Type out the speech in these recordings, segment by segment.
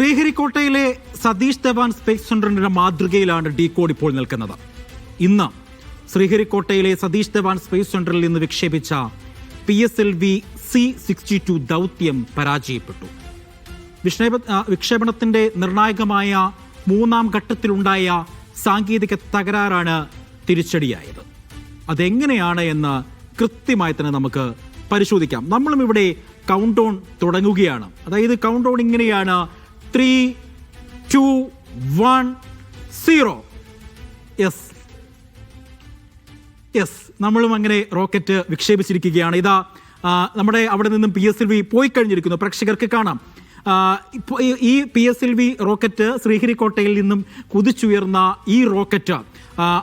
ശ്രീഹരിക്കോട്ടയിലെ Satheesh Dhawan space സെന്ററിന്റെ മാതൃകയിലാണ് D code ഇപ്പോൾ നിൽക്കുന്നത്. ഇന്ന് ശ്രീഹരിക്കോട്ടയിലെ സതീഷ് ധവാൻ സ്പേസ് സെന്ററിൽ നിന്ന് വിക്ഷേപിച്ച P S L V C sixty two ദൗത്യം പരാജയപ്പെട്ടു. വിക്ഷേപണത്തിന്റെ നിർണായകമായ മൂന്നാം ഘട്ടത്തിലുണ്ടായ സാങ്കേതിക തകരാറാണ് തിരിച്ചടിയായത്. അതെങ്ങനെയാണ് എന്ന് കൃത്യമായി തന്നെ നമുക്ക് പരിശോധിക്കാം. നമ്മളും ഇവിടെ കൗണ്ട് ഡൗൺ തുടങ്ങുകയാണ്. അതായത് കൗണ്ട് ഡൗൺ ഇങ്ങനെയാണ് three two one zero yes yes നമ്മളും അങ്ങനെ റോക്കറ്റ് വിക്ഷേപിച്ചിരിക്കുകയാണ്. ഇതാ നമ്മുടെ അവിടെ നിന്നും പി എസ് എൽ വി പോയി കഴിഞ്ഞിരിക്കുന്നു പ്രേക്ഷകർക്ക് കാണാം. ഈ- P S L V rocket ശ്രീഹരിക്കോട്ടയിൽ നിന്നും കുതിച്ചുയർന്ന ഈ റോക്കറ്റ്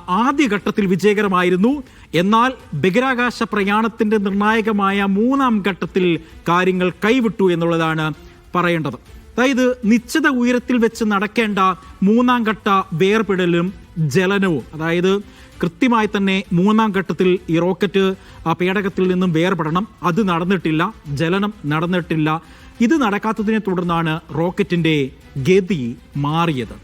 ആദ്യഘട്ടത്തിൽ വിജയകരമായിരുന്നു. എന്നാൽ ബഹിരാകാശ പ്രയാണത്തിന്റെ നിർണായകമായ മൂന്നാം ഘട്ടത്തിൽ കാര്യങ്ങൾ കൈവിട്ടു എന്നുള്ളതാണ് പറയേണ്ടത്. അതായത് നിശ്ചിത ഉയരത്തിൽ വെച്ച് നടക്കേണ്ട മൂന്നാം ഘട്ട വേർപെടലും ജലനവും. അതായത് കൃത്യമായി തന്നെ മൂന്നാം ഘട്ടത്തിൽ ഈ റോക്കറ്റ് ആ പേടകത്തിൽ നിന്നും വേർപെടണം. അത് നടന്നിട്ടില്ല. ജലനം നടന്നിട്ടില്ല. ഇത് നടക്കാത്തതിനെ തുടർന്നാണ് റോക്കറ്റിന്റെ ഗതി മാറിയത്.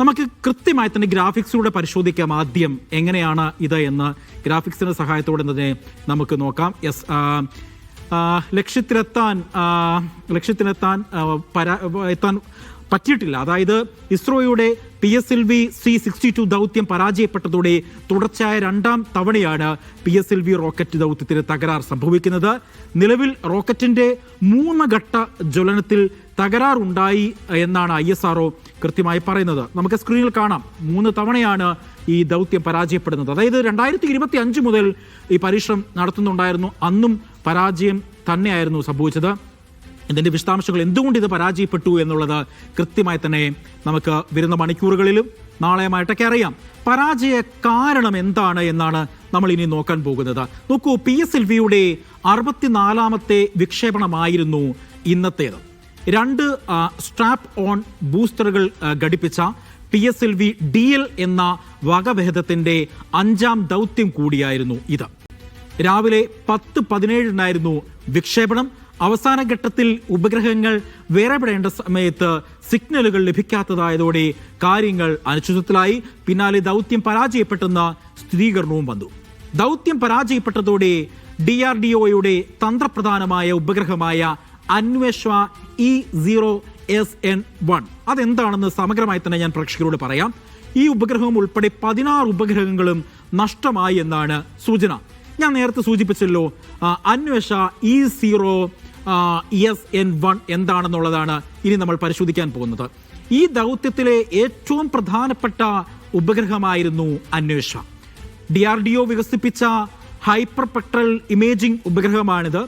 നമുക്ക് കൃത്യമായി തന്നെ ഗ്രാഫിക്സിലൂടെ പരിശോധിക്കാം ആദ്യം എങ്ങനെയാണ് ഇത് എന്ന്. ഗ്രാഫിക്സിന്റെ സഹായത്തോടെ തന്നെ നമുക്ക് നോക്കാം. യെസ് ലക്ഷ്യത്തിലെത്താൻ ആ, ലക്ഷ്യത്തിലെത്താൻ ആ, പരാ എത്താൻ പറ്റിയിട്ടില്ല. അതായത് ഇസ്രോയുടെ P S L V C sixty two ദൗത്യം പരാജയപ്പെട്ടതോടെ തുടർച്ചയായ രണ്ടാം തവണയാണ് P S L V rocket ദൗത്യത്തിന് തകരാർ സംഭവിക്കുന്നത്. നിലവിൽ റോക്കറ്റിന്റെ മൂന്ന് ഘട്ട ജ്വലനത്തിൽ തകരാറുണ്ടായി എന്നാണ് ഐ എസ് ആർഒ കൃത്യമായി പറയുന്നത്. നമുക്ക് സ്ക്രീനിൽ കാണാം. മൂന്ന് തവണയാണ് ഈ ദൗത്യം പരാജയപ്പെടുന്നത്. അതായത് രണ്ടായിരത്തി ഇരുപത്തി അഞ്ച് മുതൽ ഈ പരീക്ഷണം നടത്തുന്നുണ്ടായിരുന്നു. അന്നും പരാജയം തന്നെയായിരുന്നു സംഭവിച്ചത്. ഇതിന്റെ വിശദാംശങ്ങൾ എന്തുകൊണ്ട് ഇത് പരാജയപ്പെട്ടു എന്നുള്ളത് കൃത്യമായി തന്നെ നമുക്ക് വരുന്ന മണിക്കൂറുകളിലും നാളെയുമായിട്ടൊക്കെ അറിയാം. പരാജയ കാരണം എന്താണ് എന്നാണ് നമ്മൾ ഇനി നോക്കാൻ പോകുന്നത്. നോക്കൂ പി എസ് എൽ വിയുടെ അറുപത്തിനാലാമത്തെ വിക്ഷേപണമായിരുന്നു ഇന്നത്തേത്. രണ്ട് സ്ട്രാപ്പ് ഓൺ ബൂസ്റ്ററുകൾ ഘടിപ്പിച്ച P S L V D L എന്ന വകഭേദത്തിന്റെ അഞ്ചാം ദൗത്യം കൂടിയായിരുന്നു ഇത്. രാവിലെ പത്ത് പതിനേഴിനായിരുന്നു വിക്ഷേപണം. അവസാന ഘട്ടത്തിൽ ഉപഗ്രഹങ്ങൾ വേറെപ്പെടേണ്ട സമയത്ത് സിഗ്നലുകൾ ലഭിക്കാത്തതായതോടെ കാര്യങ്ങൾ അനിശ്ചിതത്തിലായി പിന്നാലെ ദൗത്യം പരാജയപ്പെട്ടെന്ന സ്ഥിരീകരണവും വന്നു. ദൗത്യം പരാജയപ്പെട്ടതോടെ ഡി ആർ ഡി ഒയുടെ തന്ത്രപ്രധാനമായ ഉപഗ്രഹമായ Anvesha E zero S N one. അതെന്താണെന്ന് സമഗ്രമായി തന്നെ ഞാൻ പ്രേക്ഷകരോട് പറയാം. ഈ ഉപഗ്രഹം ഉൾപ്പെടെ പതിനാറ് ഉപഗ്രഹങ്ങളും നഷ്ടമായി എന്നാണ് സൂചന. ഞാൻ നേരത്തെ സൂചിപ്പിച്ചല്ലോ Anvesha E zero S N one എന്താണെന്നുള്ളതാണ് ഇനി നമ്മൾ പരിശോധിക്കാൻ പോകുന്നത്. ഈ ദൗത്യത്തിലെ ഏറ്റവും പ്രധാനപ്പെട്ട ഉപഗ്രഹമായിരുന്നു Anvesha. D R D O വികസിപ്പിച്ച ഹൈപ്പർ പെട്രൽ ഇമേജിംഗ് ഉപഗ്രഹമാണിത്.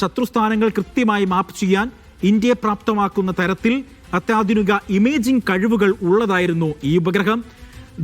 ശത്രുസ്ഥാനങ്ങൾ കൃത്യമായി മാപ്പ് ചെയ്യാൻ ഇന്ത്യയെ പ്രാപ്തമാക്കുന്ന തരത്തിൽ അത്യാധുനിക ഇമേജിംഗ് കഴിവുകൾ ഉള്ളതായിരുന്നു ഈ ഉപഗ്രഹം.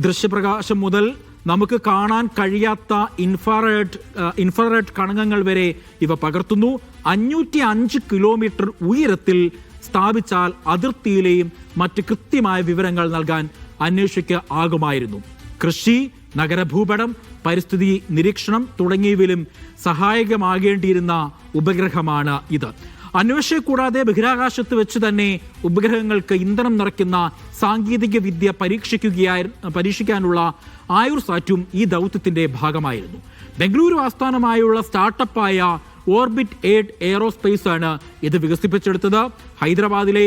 ദൃശ്യപ്രകാശം മുതൽ നമുക്ക് കാണാൻ കഴിയാത്ത ഇൻഫ്രാറെഡ് ഇൻഫ്രാറെഡ് കണങ്ങൾ വരെ ഇവ പകർത്തുന്നു. അഞ്ഞൂറ്റി അഞ്ച് കിലോമീറ്റർ ഉയരത്തിൽ സ്ഥാപിച്ചാൽ അതിർത്തിയിലെയും മറ്റ് കൃത്യമായ വിവരങ്ങൾ നൽകാൻ അന്വേഷിക്കുക ആകുമായിരുന്നു. കൃഷി നഗരഭൂപടം പരിസ്ഥിതി നിരീക്ഷണം തുടങ്ങിയവയിലും സഹായകമാകേണ്ടിയിരുന്ന ഉപഗ്രഹമാണ് ഇത്. അന്വേഷയെ കൂടാതെ ബഹിരാകാശത്ത് വെച്ച് തന്നെ ഉപഗ്രഹങ്ങൾക്ക് ഇന്ധനം നിറയ്ക്കുന്ന സാങ്കേതിക വിദ്യ പരീക്ഷിക്കുകയായി പരീക്ഷിക്കാനുള്ള ആയുർ സാറ്റും ഈ ദൗത്യത്തിന്റെ ഭാഗമായിരുന്നു. ബംഗളൂരു ആസ്ഥാനമായുള്ള സ്റ്റാർട്ടപ്പായ ഓർബിറ്റ് എയ്ഡ് എയറോസ്പേസ് ആണ് ഇത് വികസിപ്പിച്ചെടുത്തത്. ഹൈദരാബാദിലെ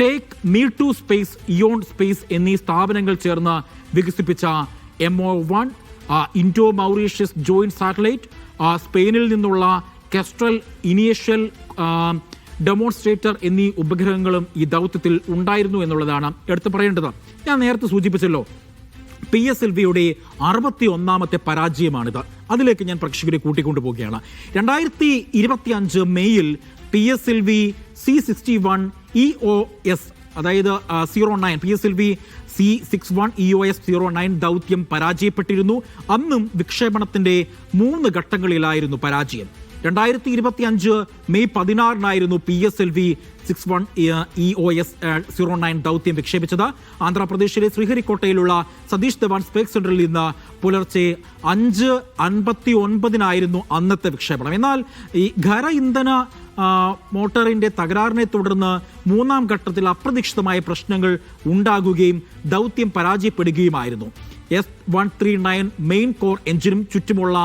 Take Me to Space Eon Space എന്നീ സ്ഥാപനങ്ങൾ ചേർന്ന് വികസിപ്പിച്ച M O one Indo Mauritius joint satellite സ്പെയിനിൽ നിന്നുള്ള കെസ്ട്രൽ ഇനീഷ്യൽ ഡെമോൺസ്ട്രേറ്റർ എന്നീ ഉപഗ്രഹങ്ങളും ഈ ദൗത്യത്തിൽ ഉണ്ടായിരുന്നു എന്നുള്ളതാണ് എടുത്തു പറയേണ്ടത്. ഞാൻ നേരത്തെ സൂചിപ്പിച്ചല്ലോ പി എസ് എൽ വിയുടെ അറുപത്തി ഒന്നാമത്തെ പരാജയമാണിത്. അതിലേക്ക് ഞാൻ പ്രേക്ഷകരെ കൂട്ടിക്കൊണ്ടുപോവുകയാണ്. രണ്ടായിരത്തി ഇരുപത്തി അഞ്ച് മെയ്യിൽ P S L V C sixty one E O S അതായത് zero nine P S L V C six one E O S zero nine ദൗത്യം പരാജയപ്പെട്ടിരുന്നു. അന്നും വിക്ഷേപണത്തിന്റെ മൂന്ന് ഘട്ടങ്ങളിലായിരുന്നു പരാജയം. രണ്ടായിരത്തി ഇരുപത്തി അഞ്ച് May പതിനാറിനായിരുന്നു P S L V six one E O S zero nine ദൗത്യം വിക്ഷേപിച്ചത്. ആന്ധ്രാപ്രദേശിലെ ശ്രീഹരിക്കോട്ടയിലുള്ള സതീഷ് ധവാൻ സ്പേസ് സെന്ററിൽ നിന്ന് പുലർച്ചെ അഞ്ച് അൻപത്തി ഒൻപതിനായിരുന്നു അന്നത്തെ വിക്ഷേപണം. എന്നാൽ ഈ ഖര ഇന്ധന മോട്ടറിന്റെ തകരാറിനെ തുടർന്ന് മൂന്നാം ഘട്ടത്തിൽ അപ്രതീക്ഷിതമായ പ്രശ്നങ്ങൾ ഉണ്ടാകുകയും ദൗത്യം പരാജയപ്പെടുകയുമായിരുന്നു. S one three nine main core എഞ്ചിനും ചുറ്റുമുള്ള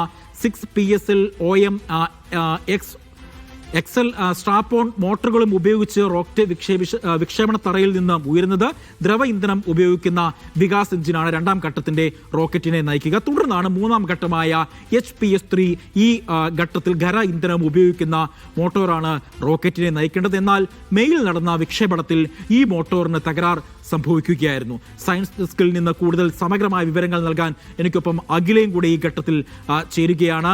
six P S L O M X XL strap on മോട്ടറുകളും ഉപയോഗിച്ച് റോക്കറ്റ് വിക്ഷേപിച്ച വിക്ഷേപണ തറയിൽ നിന്ന് ഉയരുന്നത് ദ്രവ ഇന്ധനം ഉപയോഗിക്കുന്ന വികാസ് എഞ്ചിനാണ് രണ്ടാം ഘട്ടത്തിന്റെ റോക്കറ്റിനെ നയിക്കുക. തുടർന്നാണ് മൂന്നാം ഘട്ടമായ എച്ച് പി എസ് ത്രീ ഈ ഘട്ടത്തിൽ ഖര ഇന്ധനം ഉപയോഗിക്കുന്ന മോട്ടോറാണ് റോക്കറ്റിനെ നയിക്കേണ്ടത്. എന്നാൽ മെയിൽ നടന്ന വിക്ഷേപണത്തിൽ ഈ മോട്ടോറിന് തകരാർ സംഭവിക്കുകയായിരുന്നു. സയൻസ് ഡെസ്കിൽ നിന്ന് കൂടുതൽ സമഗ്രമായ വിവരങ്ങൾ നൽകാൻ എനിക്കൊപ്പം അഖിലയും കൂടെ ഈ ഘട്ടത്തിൽ ചേരുകയാണ്.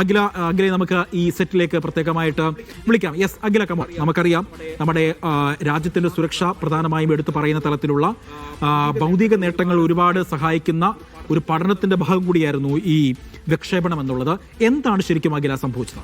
അഖില അഖിലെ നമുക്ക് ഈ സെറ്റിലേക്ക് പ്രത്യേകമായിട്ട് വിളിക്കാം. യെസ് അഖില കമർ നമുക്കറിയാം നമ്മുടെ രാജ്യത്തിന്റെ സുരക്ഷ പ്രധാനമായും എടുത്തു പറയുന്ന തലത്തിലുള്ള ഭൗതിക നേട്ടങ്ങൾ ഒരുപാട് സഹായിക്കുന്ന ഒരു പഠനത്തിന്റെ ഭാഗം കൂടിയായിരുന്നു ഈ വിക്ഷേപണം എന്നുള്ളത്. എന്താണ് ശരിക്കും അഖില സംഭവിച്ചത്?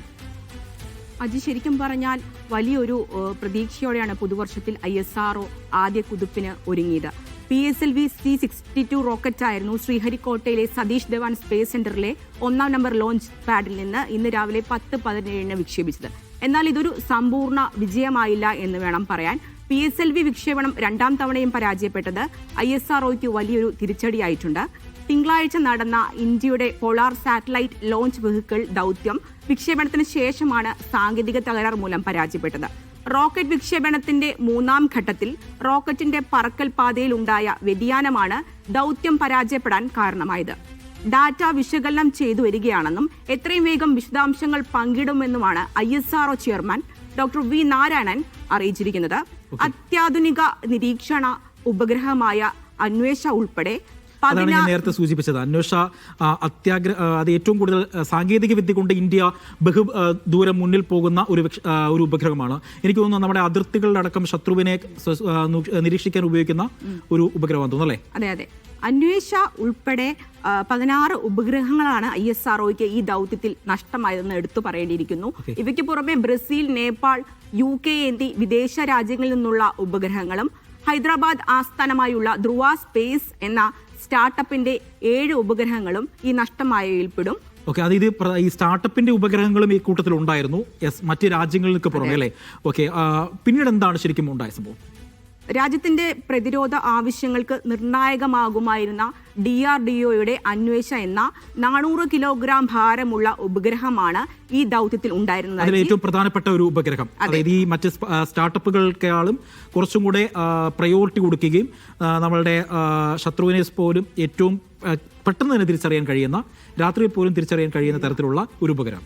അജി ശരിക്കും പറഞ്ഞാൽ വലിയൊരു പ്രതീക്ഷയോടെയാണ് പുതുവർഷത്തിൽ ഐ എസ് ആർ ആദ്യ കുതിപ്പിന് ഒരുങ്ങിയത്. P S L V C sixty two rocket ആയിരുന്നു ശ്രീഹരിക്കോട്ടയിലെ സതീഷ് ധവാൻ സ്പേസ് സെന്ററിലെ ഒന്നാം നമ്പർ ലോഞ്ച് പാഡിൽ നിന്ന് ഇന്ന് രാവിലെ പത്ത് പതിനേഴിന് വിക്ഷേപിച്ചത്. എന്നാൽ ഇതൊരു സമ്പൂർണ വിജയമായില്ല എന്ന് വേണം പറയാൻ. പി എസ് എൽ വി വിക്ഷേപണം രണ്ടാം തവണയും പരാജയപ്പെട്ടത് ഐ എസ് ആർ വലിയൊരു തിരിച്ചടിയായിട്ടുണ്ട്. തിങ്കളാഴ്ച നടന്ന ഇന്ത്യയുടെ പോളാർ സാറ്റലൈറ്റ് ലോഞ്ച് വെഹിക്കിൾ ദൗത്യം വിക്ഷേപണത്തിന് ശേഷമാണ് സാങ്കേതിക തകരാർ മൂലം പരാജയപ്പെട്ടത്. റോക്കറ്റ് വിക്ഷേപണത്തിന്റെ മൂന്നാം ഘട്ടത്തിൽ റോക്കറ്റിന്റെ പറക്കൽ പാതയിൽ ഉണ്ടായ വ്യതിയാനമാണ് ദൗത്യം പരാജയപ്പെടാൻ കാരണമായത്. ഡാറ്റ വിശകലനം ചെയ്തു വരികയാണെന്നും എത്രയും വേഗം വിശദാംശങ്ങൾ പങ്കിടുമെന്നുമാണ് I S R O chairman doctor V Narayanan അറിയിച്ചിരിക്കുന്നത്. അത്യാധുനിക നിരീക്ഷണ ഉപഗ്രഹമായ അന്വേഷ ഉൾപ്പെടെ അതാണ് ഞാൻ നേരത്തെ സൂചിപ്പിച്ചത്. അന്വേഷ അത്യാഗ്രഹ അത്യാഗ്ര അത് ഏറ്റവും കൂടുതൽ സാങ്കേതിക വിദ്യ കൊണ്ട് ഇന്ത്യ ബഹു ദൂരം മുന്നിൽ പോകുന്ന ഒരു ഒരു ഉപഗ്രഹമാണ്. എനിക്ക് തോന്നുന്നു നമ്മുടെ അതിർത്തികളുടെ അടക്കം ശത്രുവിനെ നിരീക്ഷിക്കാൻ ഉപയോഗിക്കുന്ന ഒരു ഉപഗ്രഹം തോന്നുന്നു അല്ലേ? അതെ അതെ. അന്വേഷ ഉൾപ്പെടെ പതിനാറ് ഉപഗ്രഹങ്ങളാണ് ഐ എസ് ആർ ഈ ദൗത്യത്തിൽ നഷ്ടമായതെന്ന് എടുത്തു പറയേണ്ടിയിരിക്കുന്നു. ഇവയ്ക്ക് പുറമെ ബ്രസീൽ നേപ്പാൾ യു കെ എന്നീ വിദേശ രാജ്യങ്ങളിൽ നിന്നുള്ള ഉപഗ്രഹങ്ങളും ഹൈദരാബാദ് ആസ്ഥാനമായുള്ള ധ്രുവ സ്പേസ് എന്ന സ്റ്റാർട്ടപ്പിന്റെ ഏഴ് ഉപഗ്രഹങ്ങളും ഈ നഷ്ടമായയിൽപ്പെടും ഓക്കെ അത് ഇത് ഈ സ്റ്റാർട്ടപ്പിന്റെ ഉപഗ്രഹങ്ങളും ഈ കൂട്ടത്തിൽ ഉണ്ടായിരുന്നു യെസ് മറ്റ് രാജ്യങ്ങൾക്ക് പുറമെ അല്ലേ? ഓക്കെ പിന്നീട് എന്താണ് ശരിക്കും ഉണ്ടായ സംഭവം? രാജ്യത്തിന്റെ പ്രതിരോധ ആവശ്യങ്ങൾക്ക് നിർണായകമാകുമായിരുന്ന ഡി ആർ ഡി ഒയുടെ അന്വേഷ എന്ന നാനൂറ് കിലോഗ്രാം ഭാരമുള്ള ഉപഗ്രഹമാണ് ഈ ദൗത്യത്തിൽ ഉണ്ടായിരുന്നത്. അതിൽ ഏറ്റവും പ്രധാനപ്പെട്ട ഒരു ഉപഗ്രഹം. അതായത് ഈ മറ്റ് സ്റ്റാർട്ടപ്പുകൾക്കാളും കുറച്ചും കൂടെ പ്രയോറിറ്റി കൊടുക്കുകയും നമ്മളുടെ ശത്രുവിനെ പോലും ഏറ്റവും പെട്ടെന്ന് തന്നെ തിരിച്ചറിയാൻ കഴിയുന്ന രാത്രിയിൽ പോലും തിരിച്ചറിയാൻ കഴിയുന്ന തരത്തിലുള്ള ഒരു ഉപഗ്രഹം.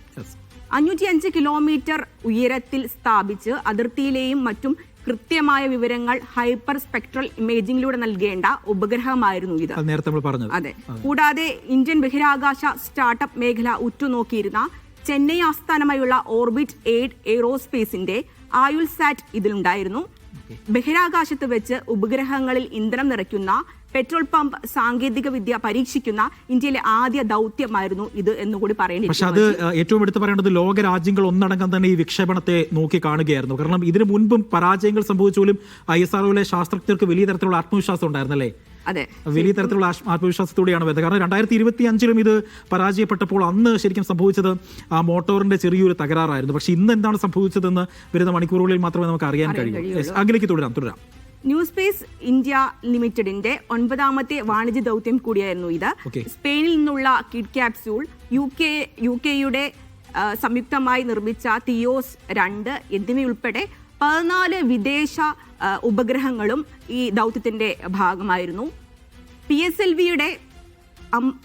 അഞ്ഞൂറ്റി അഞ്ച് കിലോമീറ്റർ ഉയരത്തിൽ സ്ഥാപിച്ച് അതിർത്തിയിലെയും മറ്റും കൃത്യമായ വിവരങ്ങൾ ഹൈപ്പർ സ്പെക്ട്രൽ ഇമേജിംഗിലൂടെ നൽകേണ്ട ഉപഗ്രഹമായിരുന്നു ഇത്. നേരത്തെ നമ്മൾ പറഞ്ഞത്. അതെ. കൂടാതെ ഇന്ത്യൻ ബഹിരാകാശ സ്റ്റാർട്ടപ്പ് മേഖല ഉറ്റുനോക്കിയിരുന്ന ചെന്നൈ ആസ്ഥാനമായുള്ള ഓർബിറ്റ് എയ്ഡ് എയ്റോസ്പേസിന്റെ ആയുൽസാറ്റ് ഇതിലുണ്ടായിരുന്നു. ബഹിരാകാശത്ത് വെച്ച് ഉപഗ്രഹങ്ങളിൽ ഇന്ധനം നിറയ്ക്കുന്ന പെട്രോൾ പമ്പ് സാങ്കേതിക വിദ്യ പരീക്ഷിക്കുന്ന ഇന്ത്യയിലെ ആദ്യ ദൗത്യമായിരുന്നു ഇത് എന്നുകൂടി പക്ഷെ പക്ഷേ അത് ഏറ്റവും എടുത്തു പറയേണ്ടത് ലോക രാജ്യങ്ങൾ ഒന്നടങ്കം തന്നെ ഈ വിക്ഷേപണത്തെ നോക്കി കാണുകയായിരുന്നു. കാരണം ഇതിനു മുൻപും പരാജയങ്ങൾ സംഭവിച്ചാലും ഐ എസ് ആർഒയിലെ ശാസ്ത്രജ്ഞർക്ക് വലിയ തരത്തിലുള്ള ആത്മവിശ്വാസം ഉണ്ടായിരുന്നല്ലേ? അതെ. വലിയ തരത്തിലുള്ള ആത്മവിശ്വാസത്തോടെയാണ് വരുന്നത് കാരണം രണ്ടായിരത്തി ഇരുപത്തി അഞ്ചിലും ഇത് പരാജയപ്പെട്ടപ്പോൾ അന്ന് ശരിക്കും സംഭവിച്ചത് ആ മോട്ടോറിന്റെ ചെറിയൊരു തകരാറായിരുന്നു. പക്ഷെ ഇന്ന് എന്താണ് സംഭവിച്ചതെന്ന് വരുന്ന മണിക്കൂറുകളിൽ മാത്രമേ നമുക്ക് അറിയാൻ കഴിയൂ. അഖിലേക്ക് തുടരാം തുടരാം. ന്യൂ സ്പേസ് ഇന്ത്യ ലിമിറ്റഡിന്റെ ഒൻപതാമത്തെ വാണിജ്യ ദൗത്യം കൂടിയായിരുന്നു ഇത്. സ്പെയിനിൽ നിന്നുള്ള KID capsule U K U കെയുടെ സംയുക്തമായി നിർമ്മിച്ച തിയോസ് രണ്ട് എന്നിവയുൾപ്പെടെ പതിനാല് വിദേശ ഉപഗ്രഹങ്ങളും ഈ ദൗത്യത്തിന്റെ ഭാഗമായിരുന്നു. പി എസ് എൽ വിയുടെ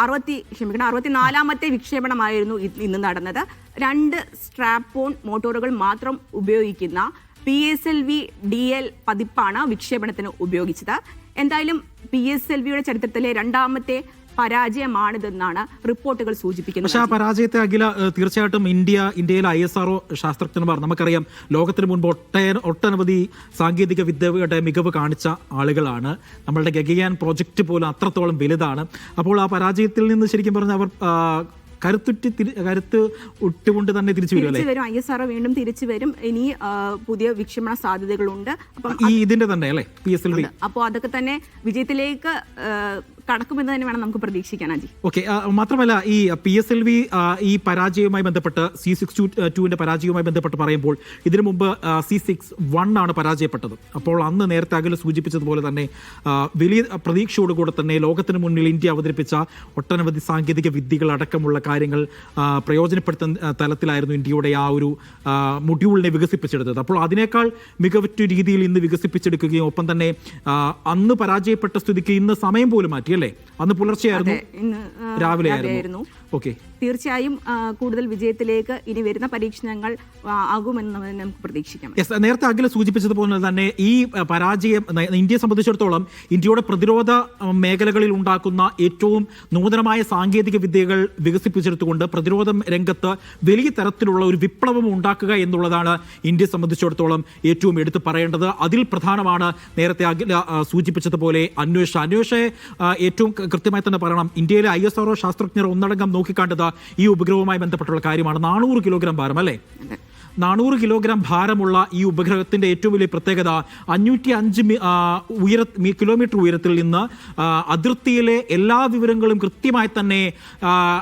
അറുപത്തി ക്ഷമിക്കണം അറുപത്തിനാലാമത്തെ വിക്ഷേപണമായിരുന്നു ഇന്ന് നടന്നത്. രണ്ട് സ്ട്രാപ്പോൺ മോട്ടോറുകൾ മാത്രം ഉപയോഗിക്കുന്ന P S L V D L പതിപ്പാണ് വിക്ഷേപണത്തിന് ഉപയോഗിച്ചത്. എന്തായാലും പി എസ് എൽ വിയുടെ ചരിത്രത്തിലെ രണ്ടാമത്തെ പരാജയമാണിതെന്നാണ് റിപ്പോർട്ടുകൾ സൂചിപ്പിക്കുന്നത്. പക്ഷേ ആ പരാജയത്തെ അഖില തീർച്ചയായിട്ടും ഇന്ത്യ ഇന്ത്യയിലെ ഐ എസ് ആർഒ ശാസ്ത്രജ്ഞന്മാർ നമുക്കറിയാം ലോകത്തിന് മുൻപ് ഒട്ടേ ഒട്ടനവധി സാങ്കേതിക വിദ്യയുടെ മികവ് കാണിച്ച ആളുകളാണ്. നമ്മളുടെ ഗഗയാൻ പ്രോജക്റ്റ് പോലും അത്രത്തോളം വലുതാണ്. അപ്പോൾ ആ പരാജയത്തിൽ നിന്ന് ശരിക്കും പറഞ്ഞാൽ അവർ കരുത്തുറ്റി കരുത്ത് ഇട്ടുകൊണ്ട് തന്നെ തിരിച്ചു വരും ഐ എസ് ആർ വീണ്ടും തിരിച്ചു വരും. ഇനി പുതിയ വിക്ഷേപണ സാധ്യതകളുണ്ട്. അപ്പം ഈ ഇതിന്റെ തന്നെ അല്ലേ? പി എസ് എൽ അപ്പോൾ അതൊക്കെ തന്നെ വിജയത്തിലേക്ക് കടക്കുമെന്ന് തന്നെ വേണം നമുക്ക് പ്രതീക്ഷിക്കാൻ അജി. ഓക്കെ മാത്രമല്ല ഈ പി എസ് എൽ വി ഈ പരാജയവുമായി ബന്ധപ്പെട്ട് സി സിക്സ് ടു ടുവിന്റെ പരാജയവുമായി ബന്ധപ്പെട്ട് പറയുമ്പോൾ ഇതിനു മുമ്പ് സി സിക്സ് വൺ ആണ് പരാജയപ്പെട്ടത്. അപ്പോൾ അന്ന് നേരത്തെ അകലെ സൂചിപ്പിച്ചതുപോലെ തന്നെ വലിയ പ്രതീക്ഷയോടുകൂടെ തന്നെ ലോകത്തിന് മുന്നിൽ ഇന്ത്യ അവതരിപ്പിച്ച ഒട്ടനവധി സാങ്കേതിക വിദ്യകൾ അടക്കമുള്ള കാര്യങ്ങൾ പ്രയോജനപ്പെടുത്തുന്ന തലത്തിലായിരുന്നു ഇന്ത്യയുടെ ആ ഒരു മൊഡ്യൂളിനെ വികസിപ്പിച്ചെടുത്തത്. അപ്പോൾ അതിനേക്കാൾ മികവറ്റ രീതിയിൽ ഇന്ന് വികസിപ്പിച്ചെടുക്കുകയും ഒപ്പം തന്നെ അന്ന് പരാജയപ്പെട്ട സ്ഥിതിക്ക് ഇന്ന് സമയം പോലും മാറ്റി. അല്ലേ? അന്ന് പുലർച്ചെയായിരുന്നു? രാവിലെ. ആയിരുന്നു തീർച്ചയായും കൂടുതൽ വിജയത്തിലേക്ക് ഇനി വരുന്ന പരീക്ഷണങ്ങൾ ആകുമെന്ന് നമുക്ക് പ്രതീക്ഷിക്കാം. നേരത്തെ അഖില സൂചിപ്പിച്ചതുപോലെ തന്നെ ഈ പരാജയം ഇന്ത്യയെ സംബന്ധിച്ചിടത്തോളം ഇന്ത്യയുടെ പ്രതിരോധ മേഖലകളിൽ ഉണ്ടാക്കുന്ന ഏറ്റവും നൂതനമായ സാങ്കേതിക വിദ്യകൾ വികസിപ്പിച്ചെടുത്തുകൊണ്ട് പ്രതിരോധ രംഗത്ത് വലിയ തരത്തിലുള്ള ഒരു വിപ്ലവം ഉണ്ടാക്കുക എന്നുള്ളതാണ് ഇന്ത്യയെ സംബന്ധിച്ചിടത്തോളം ഏറ്റവും എടുത്തു പറയേണ്ടത്. അതിൽ പ്രധാനമാണ് നേരത്തെ അഖില സൂചിപ്പിച്ചതുപോലെ അന്വേഷ അന്വേഷയെ ഏറ്റവും കൃത്യമായി തന്നെ പറയണം. ഇന്ത്യയിലെ ഐ എസ് ആർഒ ശാസ്ത്രജ്ഞർ ഒന്നടങ്കം നോക്കിക്കാണ്ടത് ഈ ഉപഗ്രഹവുമായി ബന്ധപ്പെട്ടുള്ള കാര്യമാണ് നാനൂറ് കിലോഗ്രാം ഭാരം അല്ലേ? നാനൂറ് കിലോഗ്രാം ഭാരമുള്ള ഈ ഉപഗ്രഹത്തിന്റെ ഏറ്റവും വലിയ പ്രത്യേകത അഞ്ഞൂറ്റി അഞ്ച് ഉയര കിലോമീറ്റർ ഉയരത്തിൽ നിന്ന് അതിർത്തിയിലെ എല്ലാ വിവരങ്ങളും കൃത്യമായി തന്നെ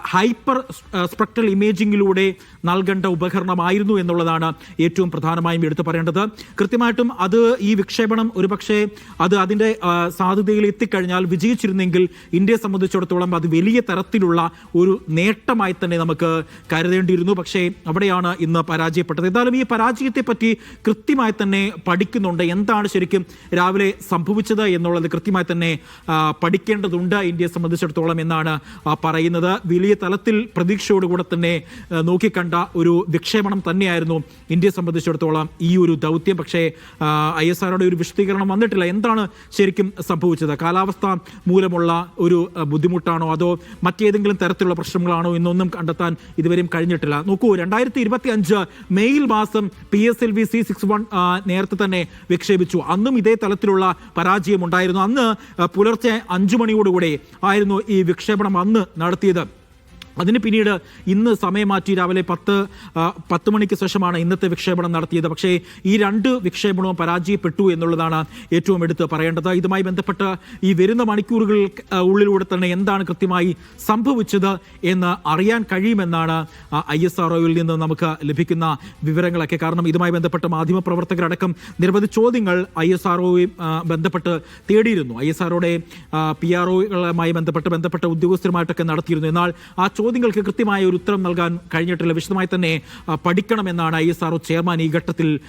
ഹൈപ്പർ സ്പെക്ട്രൽ ഇമേജിങ്ങിലൂടെ നൽകേണ്ട ഉപകരണമായിരുന്നു എന്നുള്ളതാണ് ഏറ്റവും പ്രധാനമായും എടുത്തു പറയേണ്ടത്. കൃത്യമായിട്ടും അത് ഈ വിക്ഷേപണം ഒരുപക്ഷെ അത് അതിന്റെ ആ, സാധ്യതയിൽ എത്തിക്കഴിഞ്ഞാൽ വിജയിച്ചിരുന്നെങ്കിൽ ഇന്ത്യയെ സംബന്ധിച്ചിടത്തോളം അത് വലിയ തരത്തിലുള്ള ഒരു നേട്ടമായി തന്നെ നമുക്ക് കരുതേണ്ടിയിരുന്നു. പക്ഷേ അവിടെയാണ് ഇന്ന് പരാജയപ്പെട്ടത്. എന്തായാലും ഈ പരാജയത്തെ പറ്റി കൃത്യമായി തന്നെ പഠിക്കുന്നുണ്ട്. എന്താണ് ശരിക്കും രാവിലെ സംഭവിച്ചത് എന്നുള്ളത് കൃത്യമായി തന്നെ പഠിക്കേണ്ടതുണ്ട് ഇന്ത്യയെ സംബന്ധിച്ചിടത്തോളം എന്നാണ് പറയുന്നത്. വലിയ തലത്തിൽ പ്രതീക്ഷയോടുകൂടെ തന്നെ നോക്കിക്കണ്ട ഒരു വിക്ഷേപണം തന്നെയായിരുന്നു ഇന്ത്യയെ സംബന്ധിച്ചിടത്തോളം ഈ ഒരു ദൗത്യം. പക്ഷേ ഐ എസ് ആറുടെ ഒരു വിശദീകരണം വന്നിട്ടില്ല. എന്താണ് ശരിക്കും സംഭവിച്ചത്? കാലാവസ്ഥ മൂലമുള്ള ഒരു ബുദ്ധിമുട്ടാണോ? അതോ മറ്റേതെങ്കിലും തരത്തിലുള്ള പ്രശ്നങ്ങളാണോ? എന്നൊന്നും കണ്ടെത്താൻ ഇതുവരെയും കഴിഞ്ഞിട്ടില്ല. നോക്കൂ രണ്ടായിരത്തി ഇരുപത്തി മെയ്യിൽ മാസം P S L V C six one നേരത്തെ തന്നെ വിക്ഷേപിച്ചു. അന്നും ഇതേ തലത്തിലുള്ള പരാജയം ഉണ്ടായിരുന്നു അന്ന് പുലർച്ചെ അഞ്ചു മണിയോടുകൂടെ ആയിരുന്നു ഈ വിക്ഷേപണം അന്ന് നടത്തിയത്. അതിന് പിന്നീട് ഇന്ന് സമയം മാറ്റി രാവിലെ പത്ത് പത്ത് മണിക്ക് ശേഷമാണ് ഇന്നത്തെ വിക്ഷേപണം നടത്തിയത്. പക്ഷേ ഈ രണ്ട് വിക്ഷേപണവും പരാജയപ്പെട്ടു എന്നുള്ളതാണ് ഏറ്റവും എടുത്ത് പറയേണ്ടത്. ഇതുമായി ബന്ധപ്പെട്ട് ഈ വരുന്ന മണിക്കൂറുകൾ ഉള്ളിലൂടെ തന്നെ എന്താണ് കൃത്യമായി സംഭവിച്ചത് എന്ന് അറിയാൻ കഴിയുമെന്നാണ് ഐ എസ് ആർ നിന്ന് നമുക്ക് ലഭിക്കുന്ന വിവരങ്ങളൊക്കെ. കാരണം ഇതുമായി ബന്ധപ്പെട്ട് മാധ്യമപ്രവർത്തകരടക്കം നിരവധി ചോദ്യങ്ങൾ ഐ എസ് ആർ ബന്ധപ്പെട്ട് തേടിയിരുന്നു. ഐ എസ് ആർഒയുടെ പി ആർ ഒകളുമായി ബന്ധപ്പെട്ട് ബന്ധപ്പെട്ട ഉദ്യോഗസ്ഥരുമായിട്ടൊക്കെ നടത്തിയിരുന്നു. എന്നാൽ ആ ചോദ്യങ്ങൾക്ക് കൃത്യമായ ഒരു ഉത്തരം നൽകാൻ കഴിഞ്ഞിട്ടില്ല. വിശദമായി തന്നെ പഠിക്കണമെന്നാണ് ഐ എസ് ആർ ചെയർമാൻ ഈ ഘട്ടത്തിൽ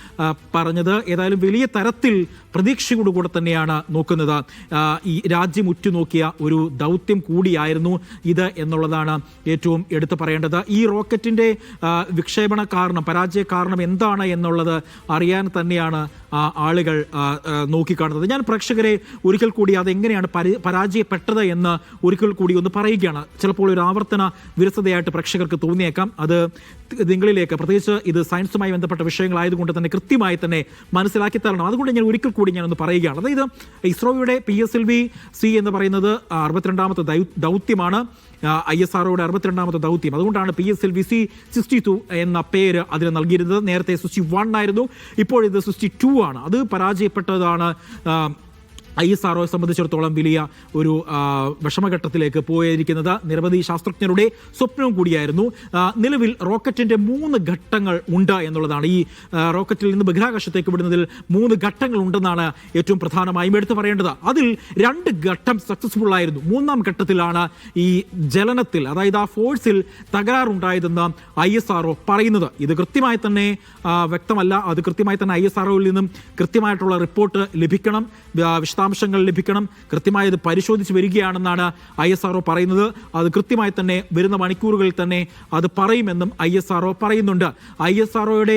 പറഞ്ഞത്. ഏതായാലും വലിയ തരത്തിൽ പ്രതീക്ഷയോടുകൂടെ തന്നെയാണ് നോക്കുന്നത്. ഈ രാജ്യം ഉറ്റുനോക്കിയ ഒരു ദൗത്യം കൂടിയായിരുന്നു ഇത് എന്നുള്ളതാണ് ഏറ്റവും എടുത്തു പറയേണ്ടത്. ഈ റോക്കറ്റിന്റെ വിക്ഷേപണ കാരണം പരാജയ കാരണം എന്താണ് എന്നുള്ളത് അറിയാൻ തന്നെയാണ് ആളുകൾ നോക്കിക്കാണുന്നത്. ഞാൻ പ്രേക്ഷകരെ ഒരിക്കൽ കൂടി അതെങ്ങനെയാണ് പരി- പരാജയപ്പെട്ടത് എന്ന് ഒരിക്കൽ കൂടി ഒന്ന് പറയുകയാണ്. ചിലപ്പോൾ ഒരു ആവർത്തന വിരസതയായിട്ട് പ്രേക്ഷകർക്ക് തോന്നിയേക്കാം. അത് നിങ്ങളിലേക്ക് പ്രത്യേകിച്ച് ഇത് സയൻസുമായി ബന്ധപ്പെട്ട വിഷയങ്ങളായതുകൊണ്ട് തന്നെ കൃത്യമായി തന്നെ മനസ്സിലാക്കി തരണം. അതുകൊണ്ട് ഞാൻ ഒരിക്കൽ കൂടി ഞാനൊന്ന് പറയുകയാണ്. അതായത് ഇസ്രോയുടെ P S L V C എന്ന് പറയുന്നത് അറുപത്തിരണ്ടാമത്തെ ദൗത്യമാണ്. ഐ എസ് ആർഒയുടെ അറുപത്തിരണ്ടാമത്തെ ദൗത്യം. അതുകൊണ്ടാണ് P S L V C sixty two എന്ന പേര് അതിന് നൽകിയിരുന്നത്. നേരത്തെ സിക്സ്റ്റി വൺ ആയിരുന്നു. ഇപ്പോൾ ഇത് സിക്സ്റ്റി ടു ആണ്. അത് പരാജയപ്പെട്ടതാണ് ഐ എസ് ആർഒയെ സംബന്ധിച്ചിടത്തോളം വലിയ ഒരു വിഷമഘട്ടത്തിലേക്ക് പോയിരിക്കുന്നത്. നിരവധി ശാസ്ത്രജ്ഞരുടെ സ്വപ്നവും കൂടിയായിരുന്നു. നിലവിൽ റോക്കറ്റിന്റെ മൂന്ന് ഘട്ടങ്ങൾ ഉണ്ട് എന്നുള്ളതാണ്. ഈ റോക്കറ്റിൽ നിന്ന് ബഹിരാകാശത്തേക്ക് വിടുന്നതിൽ മൂന്ന് ഘട്ടങ്ങൾ ഉണ്ടെന്നാണ് ഏറ്റവും പ്രധാനമായും എടുത്തു പറയേണ്ടത്. അതിൽ രണ്ട് ഘട്ടം സക്സസ്ഫുൾ ആയിരുന്നു. മൂന്നാം ഘട്ടത്തിലാണ് ഈ ജലനത്തിൽ അതായത് ആ ഫോഴ്സിൽ തകരാറുണ്ടായതെന്ന് ഐ എസ് ആർഒ പറയുന്നത്. ഇത് കൃത്യമായി തന്നെ വ്യക്തമല്ല. അത് കൃത്യമായി തന്നെ ഐ എസ് ആർഒയിൽ നിന്നും കൃത്യമായിട്ടുള്ള റിപ്പോർട്ട് ലഭിക്കണം. ആ, വിശദാംശങ്ങൾ ലഭിക്കണം. കൃത്യമായത് പരിശോധിച്ച് വരികയാണെന്നാണ് ഐ എസ് ആർഒ പറയുന്നത്. അത് കൃത്യമായി തന്നെ വരുന്ന മണിക്കൂറുകളിൽ തന്നെ അത് പറയുമെന്നും ഐ എസ് ആർഒ പറയുന്നുണ്ട്. ഐ എസ് ആർഒയുടെ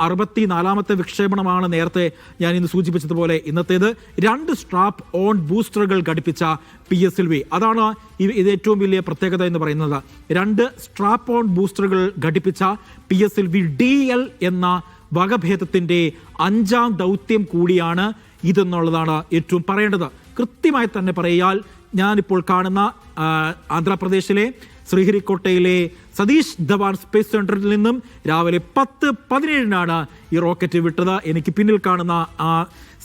അറുപത്തി നാലാമത്തെ വിക്ഷേപണമാണ് നേരത്തെ ഞാൻ ഇന്ന് സൂചിപ്പിച്ചതുപോലെ ഇന്നത്തേത്. രണ്ട് സ്ട്രാപ്പ് ഓൺ ബൂസ്റ്ററുകൾ ഘടിപ്പിച്ച പി എസ് എൽ വി. അതാണ് ഇത് ഏറ്റവും വലിയ പ്രത്യേകത എന്ന് പറയുന്നത്. രണ്ട് സ്ട്രാപ്പ് ഓൺ ബൂസ്റ്ററുകൾ ഘടിപ്പിച്ച P S L V D L എന്ന വകഭേദത്തിന്റെ അഞ്ചാം ദൗത്യം കൂടിയാണ് ഇതെന്നുള്ളതാണ് ഏറ്റവും പറയേണ്ടത്. കൃത്യമായി തന്നെ പറയാൽ ഞാനിപ്പോൾ കാണുന്ന ആന്ധ്രാപ്രദേശിലെ ശ്രീഹരിക്കോട്ടയിലെ സതീഷ് ധവാൻ സ്പേസ് സെന്ററിൽ നിന്നും രാവിലെ പത്ത് പതിനേഴിനാണ് ഈ റോക്കറ്റ് വിട്ടത്. എനിക്ക് പിന്നിൽ കാണുന്ന ആ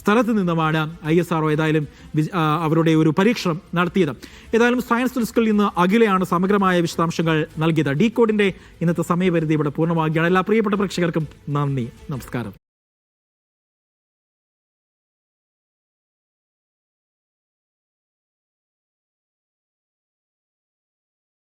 സ്ഥലത്ത് നിന്നുമാണ് ഐ എസ് ആർ ഏതായാലും അവരുടെ ഒരു പരീക്ഷണം നടത്തിയത്. ഏതായാലും സയൻസ് ഡെസ്കിൽ നിന്ന് അഖിലയാണ് സമഗ്രമായ വിശദാംശങ്ങൾ നൽകിയത്. ഡി കോഡിന്റെ ഇന്നത്തെ സമയപരിധി ഇവിടെ പൂർണമാകുകയാണ് എല്ലാ പ്രിയപ്പെട്ട പ്രേക്ഷകർക്കും നന്ദി. നമസ്കാരം.